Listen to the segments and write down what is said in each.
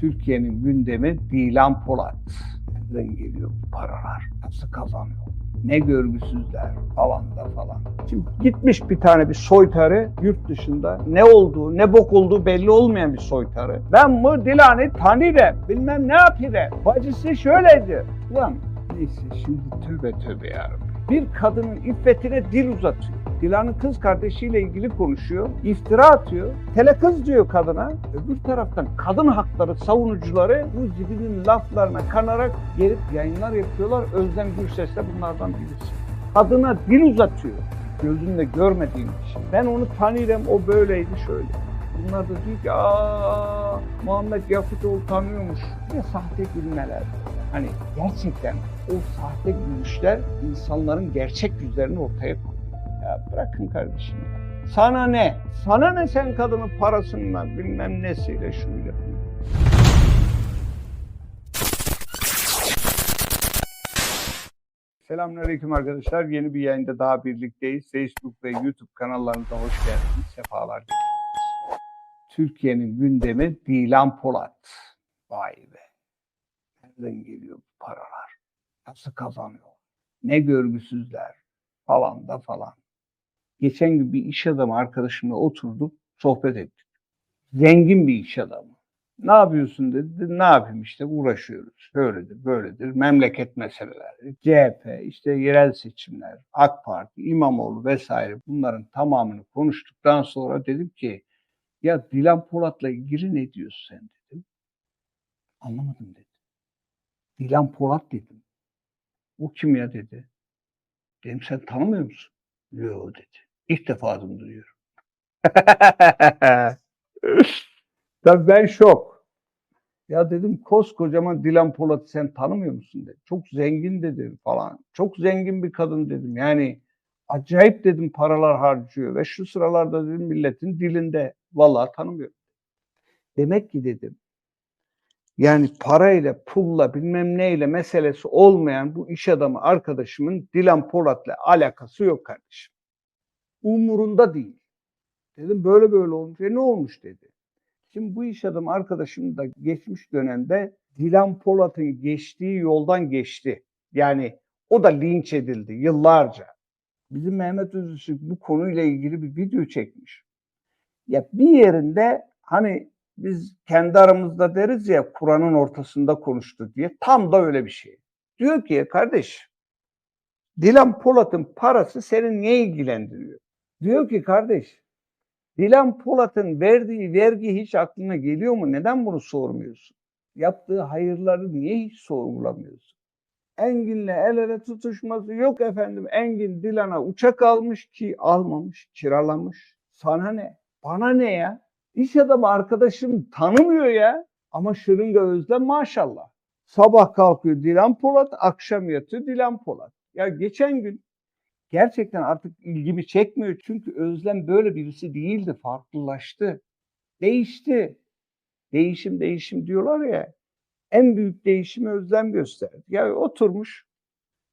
Türkiye'nin gündemi Dilan Polat. Nereden geliyor bu paralar? Nasıl kazanıyor? Ne görgüsüzler falan da falan. Şimdi gitmiş bir tane bir soytarı yurt dışında ne olduğu ne bok olduğu belli olmayan bir soytarı. Ben bu Dilan'ı tanırım bilmem ne yapırım. Bacısı şöyleydi. Ulan neyse şimdi tövbe tövbe yarabbim. Bir kadının iffetine dil uzatıyor. Dilan'ın kız kardeşiyle ilgili konuşuyor. iftira atıyor. Tele kız diyor kadına. Öbür taraftan kadın hakları savunucuları bu zibinin laflarına kanarak gelip yayınlar yapıyorlar. Özlem Gürses de bunlardan birisi. Kadına dil uzatıyor. Gözünle görmediğim şey. Ben onu tanırım, o böyleydi şöyle. Bunlar da diyor ki aa Muhammed Yakutoğlu tanıyormuş. Ne sahte gülmeler. Hani gerçekten o sahte gülüşler insanların gerçek yüzlerini ortaya koyuyor. Ya bırakın kardeşim ya. Sana ne? Sana ne sen kadının parasından bilmem nesiyle şuyla. Selamünaleyküm arkadaşlar. Yeni bir yayında daha birlikteyiz. Facebook ve YouTube kanallarımıza hoş geldiniz. Sefalar getirdiniz. Türkiye'nin gündemi Dilan Polat. Vay be. Nereden geliyor bu paralar? Nasıl kazanıyor? Ne görgüsüzler falan da falan. Geçen gün bir iş adamı arkadaşımla oturduk, sohbet ettik. Zengin bir iş adamı. Ne yapıyorsun dedi. Ne yapayım işte uğraşıyoruz. Şöyledir, böyledir. Memleket meseleleri, CHP, işte yerel seçimler, AK Parti, İmamoğlu vesaire bunların tamamını konuştuktan sonra dedim ki ya Dilan Polat'la ilgili ne diyorsun sen dedim. Anlamadım dedi. Dilan Polat dedim. O kim ya dedi. Dedim sen tanımıyor musun? Yok dedi. İlk defa adını duyuyorum. Tabii ben şok. Ya dedim koskocaman Dilan Polat'ı sen tanımıyor musun dedi. Çok zengin dedim falan. Çok zengin bir kadın dedim. Yani acayip dedim paralar harcıyor ve şu sıralarda dedim milletin dilinde. Vallahi tanımıyorum. Demek ki dedim yani parayla, pulla, bilmem neyle meselesi olmayan bu iş adamı arkadaşımın Dilan Polat'la alakası yok kardeşim. Umurunda değil. Dedim böyle böyle olmuş. E ne olmuş dedi. Şimdi bu iş adamı arkadaşım da geçmiş dönemde Dilan Polat'ın geçtiği yoldan geçti. Yani o da linç edildi yıllarca. Bizim Mehmet Özışık bu konuyla ilgili bir video çekmiş. Ya bir yerinde hani biz kendi aramızda deriz ya Kur'an'ın ortasında konuştu diye tam da öyle bir şey. Diyor ki kardeş Dilan Polat'ın parası seni niye ilgilendiriyor? Diyor ki kardeş Dilan Polat'ın verdiği vergi hiç aklına geliyor mu? Neden bunu sormuyorsun? Yaptığı hayırları niye hiç sorgulamıyorsun? Engin'le el ele tutuşması yok efendim. Engin Dilan'a uçak almış ki almamış, kiralamış. Sana ne? Bana ne ya? İş adamı arkadaşım tanımıyor ya. Ama Şırınga Özlem maşallah. Sabah kalkıyor Dilan Polat, akşam yatıyor Dilan Polat. Ya geçen gün gerçekten artık ilgimi çekmiyor. Çünkü Özlem böyle birisi değildi, farklılaştı. Değişti. Değişim değişim diyorlar ya. En büyük değişimi Özlem gösterdi. Ya oturmuş.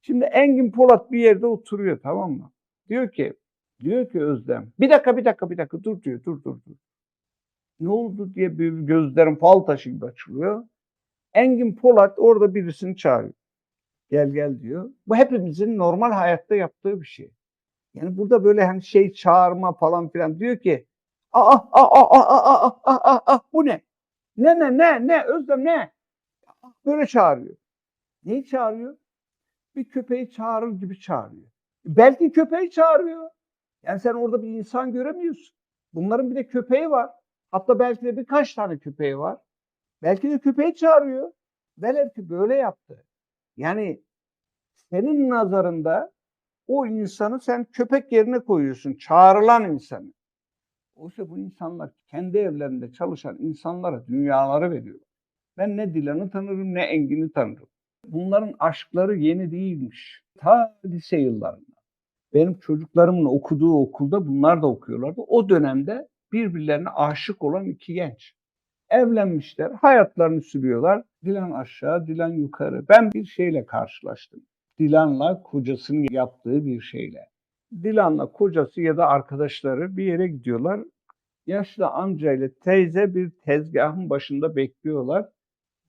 Şimdi Engin Polat bir yerde oturuyor tamam mı? Diyor ki, diyor ki Özlem, bir dakika bir dakika bir dakika dur diyor, dur dur dur ne oldu diye bir gözlerim fal taşı gibi açılıyor. Engin Polat orada birisini çağırıyor. Gel gel diyor. Bu hepimizin normal hayatta yaptığı bir şey. Yani burada böyle hani şey çağırma falan filan diyor ki aa aa aa aa aa aa aa bu ne? Ne ne ne ne Özlem ne? Böyle çağırıyor. Neyi çağırıyor? Bir köpeği çağırır gibi çağırıyor. Belki köpeği çağırıyor. Yani sen orada bir insan göremiyorsun. Bunların bir de köpeği var. Hatta belki de birkaç tane köpeği var. Belki de köpeği çağırıyor. Velev ki böyle yaptı. Yani senin nazarında o insanı sen köpek yerine koyuyorsun. Çağrılan insanı. Oysa bu insanlar kendi evlerinde çalışan insanlara dünyaları veriyor. Ben ne Dilan'ı tanırım ne Engin'i tanırım. Bunların aşkları yeni değilmiş. Ta lise yıllarında. Benim çocuklarımın okuduğu okulda bunlar da okuyorlardı. O dönemde birbirlerine aşık olan iki genç. Evlenmişler, hayatlarını sürüyorlar. Dilan aşağı, Dilan yukarı. Ben bir şeyle karşılaştım. Dilan'la kocasının yaptığı bir şeyle. Dilan'la kocası ya da arkadaşları bir yere gidiyorlar. Yaşlı amcayla teyze bir tezgahın başında bekliyorlar.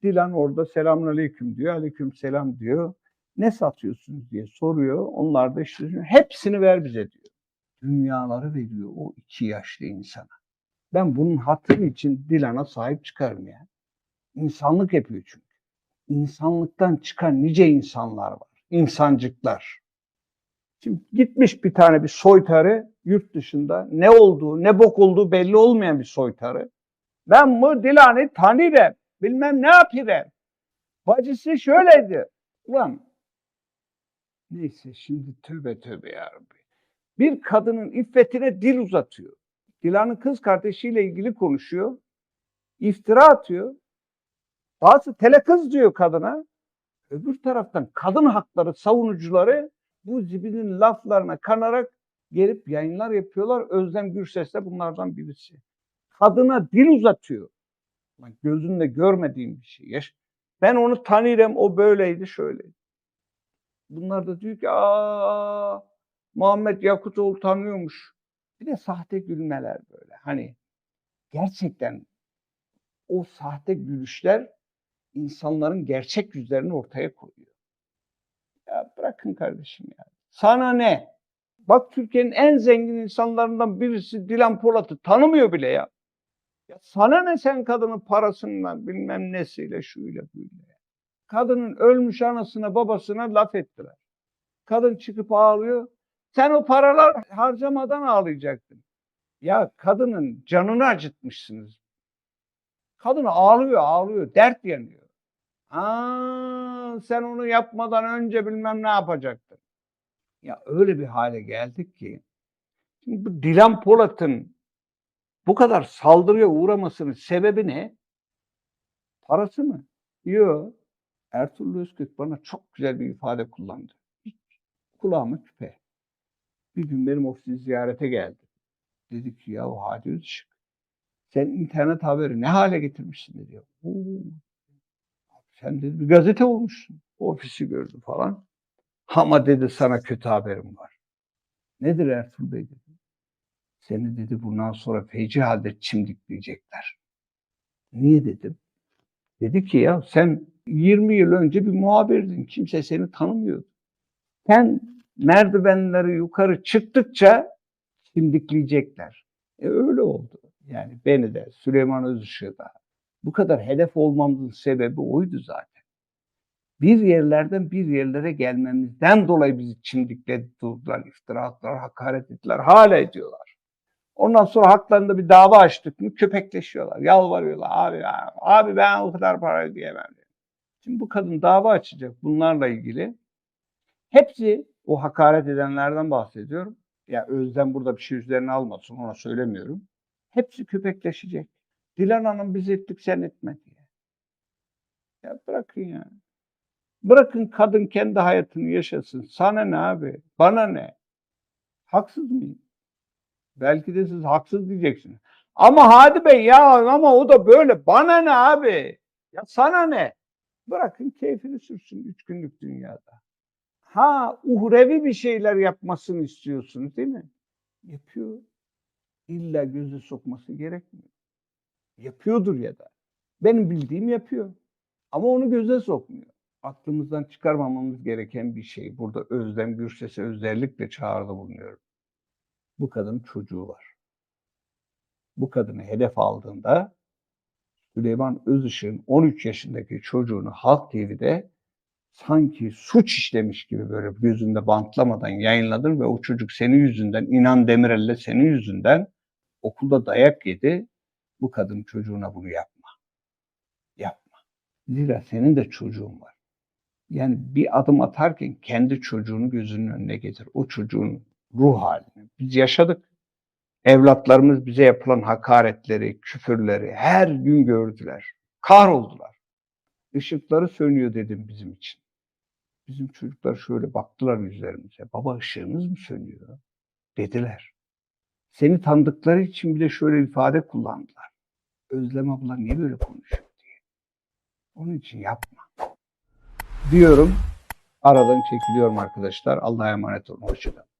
Dilan orada selamünaleyküm diyor. Aleyküm selam diyor. Ne satıyorsunuz diye soruyor. Onlar da işte hepsini ver bize diyor. Dünyaları veriyor o iki yaşlı insana. Ben bunun hatırı için Dilan'a sahip çıkarım ya. İnsanlık yapıyor çünkü. İnsanlıktan çıkan nice insanlar var. İnsancıklar. Şimdi gitmiş bir tane bir soytarı yurt dışında ne olduğu ne bok olduğu belli olmayan bir soytarı. Ben bu Dilan'ı tanırım. Bilmem ne yapırım. Bacısı şöyleydi. Ulan neyse şimdi tövbe tövbe yarabbi. Bir kadının iffetine dil uzatıyor. Dilan'ın kız kardeşiyle ilgili konuşuyor. İftira atıyor. Bazı tele kız diyor kadına. Öbür taraftan kadın hakları savunucuları bu zibinin laflarına kanarak gelip yayınlar yapıyorlar. Özlem Gürses de bunlardan birisi. Kadına dil uzatıyor. Bak gözünle görmediğim bir şey. Ben onu tanırım, o böyleydi, şöyleydi. Bunlar da diyor ki, aa Muhammed Yakutoğlu tanıyormuş. Bir de sahte gülmeler böyle. Hani gerçekten o sahte gülüşler insanların gerçek yüzlerini ortaya koyuyor. Ya bırakın kardeşim ya. Sana ne? Bak Türkiye'nin en zengin insanlarından birisi Dilan Polat'ı tanımıyor bile ya. Ya sana ne sen kadının parasından bilmem nesiyle şuyla buyla. Kadının ölmüş anasına babasına laf ettiler. Kadın çıkıp ağlıyor. Sen o paralar harcamadan ağlayacaktın. Ya kadının canını acıtmışsınız. Kadın ağlıyor ağlıyor dert yanıyor. Aa, sen onu yapmadan önce bilmem ne yapacaktın. Ya öyle bir hale geldik ki. Şimdi bu Dilan Polat'ın bu kadar saldırıya uğramasının sebebi ne? Parası mı? Yok. Ertuğrul Özkök bana çok güzel bir ifade kullandı. Hiç kulağıma küpe. Bir gün benim ofisi ziyarete geldi. Dedi ki ya Hadi Özışık sen internet haberi ne hale getirmişsin dedi. Oo, sen dedi bir gazete olmuşsun. Ofisi gördü falan. Ama dedi sana kötü haberim var. Nedir Ertuğrul Bey dedi. Seni dedi bundan sonra feci halde çimdikleyecekler. Niye dedim. Dedi ki ya sen 20 yıl önce bir muhabirdin. Kimse seni tanımıyordu. Sen merdivenleri yukarı çıktıkça çimdikleyecekler. E öyle oldu. Yani beni de Süleyman Özışık'ı da. Bu kadar hedef olmamızın sebebi oydu zaten. Bir yerlerden bir yerlere gelmemizden dolayı bizi çimdikledi durdular, iftira attılar, hakaret ettiler, hala ediyorlar. Ondan sonra haklarında bir dava açtık mı köpekleşiyorlar, yalvarıyorlar. Abi, abi ben o kadar para ödeyemem. Şimdi bu kadın dava açacak bunlarla ilgili. Hepsi o hakaret edenlerden bahsediyorum. Ya Özlem burada bir şey üzerine almasın ona söylemiyorum. Hepsi köpekleşecek. Dilan Hanım biz ettik sen etme diye. Ya bırakın ya. Bırakın kadın kendi hayatını yaşasın. Sana ne abi? Bana ne? Haksız mıyım? Belki de siz haksız diyeceksiniz. Ama Hadi Bey ya ama o da böyle. Bana ne abi? Ya sana ne? Bırakın keyfini sürsün üç günlük dünyada. Ha uhrevi bir şeyler yapmasını istiyorsunuz değil mi? Yapıyor. İlla gözü sokması gerekmiyor. Yapıyordur ya da. Benim bildiğim yapıyor. Ama onu göze sokmuyor. Aklımızdan çıkarmamamız gereken bir şey. Burada Özlem Gürses'e özellikle çağrıda bulunuyorum. Bu kadın çocuğu var. Bu kadını hedef aldığında Süleyman Özışık'ın 13 yaşındaki çocuğunu Halk TV'de sanki suç işlemiş gibi böyle gözünde bantlamadan yayınladın ve o çocuk senin yüzünden, İnan Demirel'le senin yüzünden okulda dayak yedi. Bu kadın çocuğuna bunu yapma. Yapma. Zira senin de çocuğun var. Yani bir adım atarken kendi çocuğunu gözünün önüne getir. O çocuğun ruh halini. Biz yaşadık. Evlatlarımız bize yapılan hakaretleri, küfürleri her gün gördüler. Kahroldular. Işıkları sönüyor dedim bizim için. Bizim çocuklar şöyle baktılar yüzlerimize. Baba ışığınız mı sönüyor? Dediler. Seni tanıdıkları için bile şöyle ifade kullandılar. Özlem abla niye böyle konuşuyor diye. Onun için yapma. Diyorum. Aradan çekiliyorum arkadaşlar. Allah'a emanet olun. Hoşçakalın.